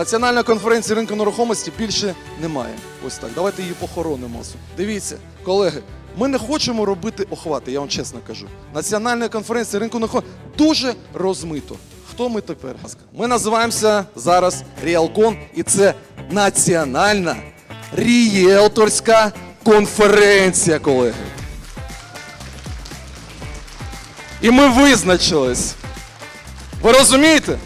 Національної конференції ринку нерухомості більше немає. Ось так. Давайте її похоронимо. Дивіться, колеги. Ми не хочемо робити охвати, я вам чесно кажу. Національна конференція ринку нерухомості дуже розмито. Хто ми тепер? Ми називаємося зараз Ріалкон, і це національна рієлторська конференція, колеги. І ми визначились. Ви розумієте?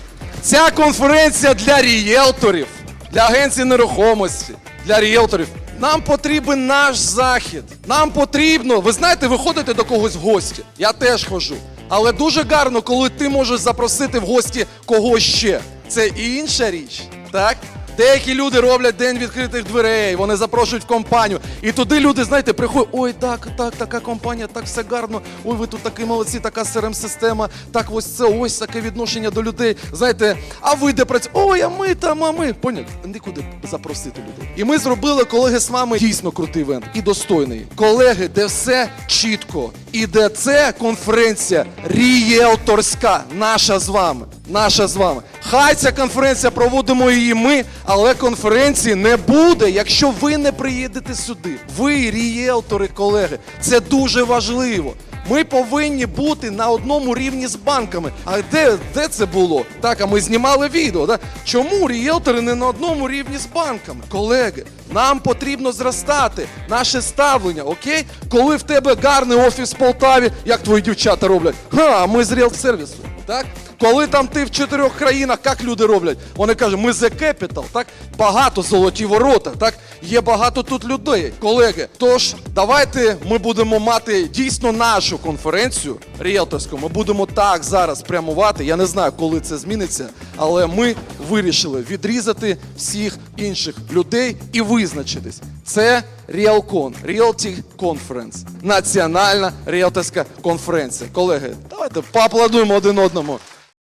Ця конференція для рієлторів, для агенцій нерухомості, для рієлторів. Нам потрібен наш захід. Нам потрібно, ви знаєте, ви ходите до когось в гості. Я теж хожу. Але дуже гарно, коли ти можеш запросити в гості когось ще. Це інша річ, так? Деякі люди роблять день відкритих дверей, вони запрошують компанію. І туди люди, знаєте, приходять, ой, так, так, така компанія, так все гарно. Ой, ви тут такі молодці, така crm система так ось це, ось таке відношення до людей. Знаєте, а ви де працюєте? Ой, а ми там, а ми. Поняв? Нікуди запросити людей. І ми зробили, колеги, з вами дійсно крутий івент і достойний. Колеги, де все чітко. І де це конференція рієлторська, наша з вами. Наша з вами. Хай ця конференція проводимо її ми, але конференції не буде, якщо ви не приїдете сюди. Ви, рієлтори, колеги, це дуже важливо. Ми повинні бути на одному рівні з банками. А де, де це було? Так, а ми знімали відео. Да? Чому рієлтори не на одному рівні з банками? Колеги, нам потрібно зростати наше ставлення, окей? Коли в тебе гарний офіс в Полтаві, як твої дівчата роблять? Ха, ми з ріел-сервісу. Так? Коли там ти в чотирьох країнах, як люди роблять? Вони кажуть, ми The Capital, так? Багато золоті ворота, так? Є багато тут людей, колеги. Тож, давайте ми будемо мати дійсно нашу конференцію ріелторську. Ми будемо так зараз прямувати. Я не знаю, коли це зміниться, але ми вирішили відрізати всіх інших людей і визначитись. Це Realcon, Realty Conference, національна ріелторська конференція. Колеги, давайте поаплодуємо один одному.